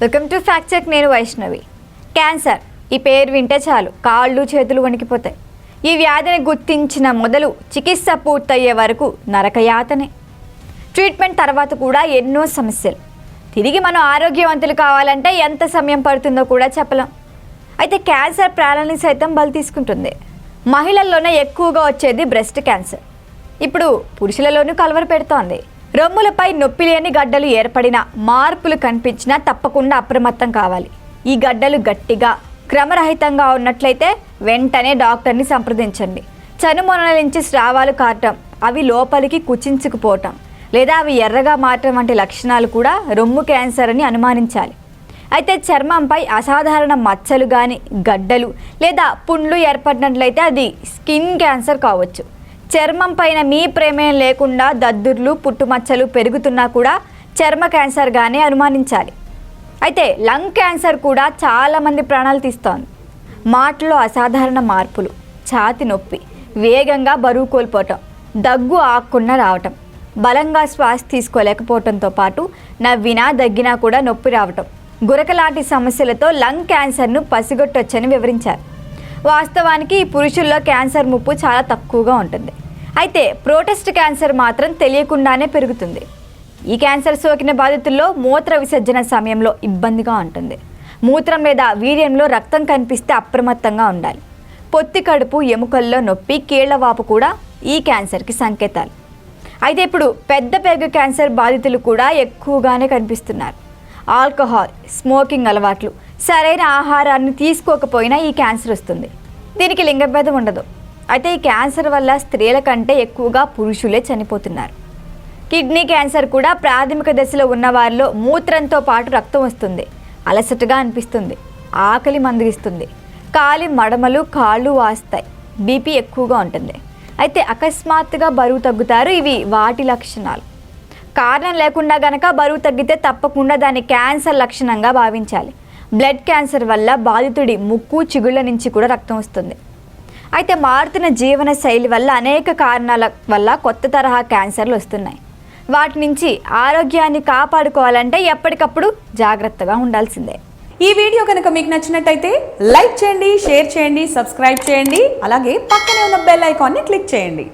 Welcome to fact check నేను Vaishnavi. Cancer ఈ పేరు వింటే చాలు. కాళ్ళు చేతులు వణికిపోతాయి. ఈ వ్యాధిని గుర్తించిన మొదలు చికిత్స పూర్తయ్యే వరకు నరకయాతనే. ట్రీట్మెంట్ తర్వాత కూడా ఎన్నో సమస్యలు. తిరిగి మనం ఆరోగ్యవంతులు కావాలంటే ఎంత సమయం పడుతుందో కూడా చెప్పలేం. అయితే క్యాన్సర్ ప్రాణాలని సైతం బలి తీసుకుంటుంది. మహిళల్లోనే ఎక్కువగా వచ్చేది బ్రెస్ట్ క్యాన్సర్. ఇప్పుడు పురుషులలోనూ కలవర పెడుతోంది రొమ్ములపై నొప్పి లేని గడ్డలు ఏర్పడిన మార్పులు కనిపించినా తప్పకుండా అప్రమత్తం కావాలి. ఈ గడ్డలు గట్టిగా క్రమరహితంగా ఉన్నట్లయితే వెంటనే డాక్టర్ని సంప్రదించండి. చనుమొనల నుంచి స్రావాలు కారటం అవి లోపలికి కుచించుకుపోవటం లేదా అవి ఎర్రగా మారటం వంటి లక్షణాలు కూడా రొమ్ము క్యాన్సర్ అని అనుమానించాలి. అయితే చర్మంపై అసాధారణ మచ్చలు కానీ గడ్డలు లేదా పుండ్లు ఏర్పడినట్లయితే అది స్కిన్ క్యాన్సర్ కావచ్చు. చర్మం పైన మీ ప్రమేయం లేకుండా దద్దుర్లు పుట్టుమచ్చలు పెరుగుతున్నా కూడా చర్మ క్యాన్సర్గానే అనుమానించాలి. అయితే లంగ్ క్యాన్సర్ కూడా చాలామంది ప్రాణాలు తీస్తోంది. మాటలో అసాధారణ మార్పులు ఛాతి నొప్పి వేగంగా బరువు కోల్పోవటం దగ్గు ఆకుండా రావటం బలంగా శ్వాస తీసుకోలేకపోవటంతో పాటు నవ్వినా దగ్గినా కూడా నొప్పి రావటం గురకలాంటి సమస్యలతో లంగ్ క్యాన్సర్ను పసిగొట్టొచ్చని వివరించారు. వాస్తవానికి ఈ పురుషుల్లో క్యాన్సర్ ముప్పు చాలా తక్కువగా ఉంటుంది. అయితే ప్రోటెస్ట్ క్యాన్సర్ మాత్రం తెలియకుండానే పెరుగుతుంది. ఈ క్యాన్సర్ సోకిన బాధితుల్లో మూత్ర విసర్జన సమయంలో ఇబ్బందిగా ఉంటుంది. మూత్రం లేదా వీర్యంలో రక్తం కనిపిస్తే అప్రమత్తంగా ఉండాలి. పొత్తి కడుపు ఎముకల్లో నొప్పి కీళ్ళవాపు కూడా ఈ క్యాన్సర్కి సంకేతాలు. అయితే ఇప్పుడు పెద్ద పెద్ద క్యాన్సర్ బాధితులు కూడా ఎక్కువగానే కనిపిస్తున్నారు. ఆల్కహాల్ స్మోకింగ్ అలవాట్లు సరైన ఆహారాన్ని తీసుకోకపోయినా ఈ క్యాన్సర్ వస్తుంది. దీనికి లింగభేదం ఉండదు. అయితే ఈ క్యాన్సర్ వల్ల స్త్రీల కంటే ఎక్కువగా పురుషులే చనిపోతున్నారు. కిడ్నీ క్యాన్సర్ కూడా ప్రాథమిక దశలో ఉన్న వారిలో మూత్రంతో పాటు రక్తం వస్తుంది. అలసటగా అనిపిస్తుంది. ఆకలి మందగిస్తుంది. కాలి మడమలు కాళ్ళు వాస్తాయి. బీపీ ఎక్కువగా ఉంటుంది. అయితే అకస్మాత్తుగా బరువు తగ్గుతారు ఇవి వాటి లక్షణాలు. కారణం లేకుండా గనక బరువు తగ్గితే తప్పకుండా దాన్ని క్యాన్సర్ లక్షణంగా భావించాలి. బ్లడ్ క్యాన్సర్ వల్ల బాధితుడి ముక్కు చిగుళ్ళ నుంచి కూడా రక్తం వస్తుంది. అయితే మారుతున్న జీవన శైలి వల్ల అనేక కారణాల వల్ల కొత్త తరహా క్యాన్సర్లు వస్తున్నాయి. వాటి నుంచి ఆరోగ్యాన్ని కాపాడుకోవాలంటే ఎప్పటికప్పుడు జాగ్రత్తగా ఉండాల్సిందే. ఈ వీడియో కనుక మీకు నచ్చినట్టయితే లైక్ చేయండి షేర్ చేయండి సబ్స్క్రైబ్ చేయండి అలాగే పక్కనే ఉన్న బెల్ ఐకాన్ని క్లిక్ చేయండి.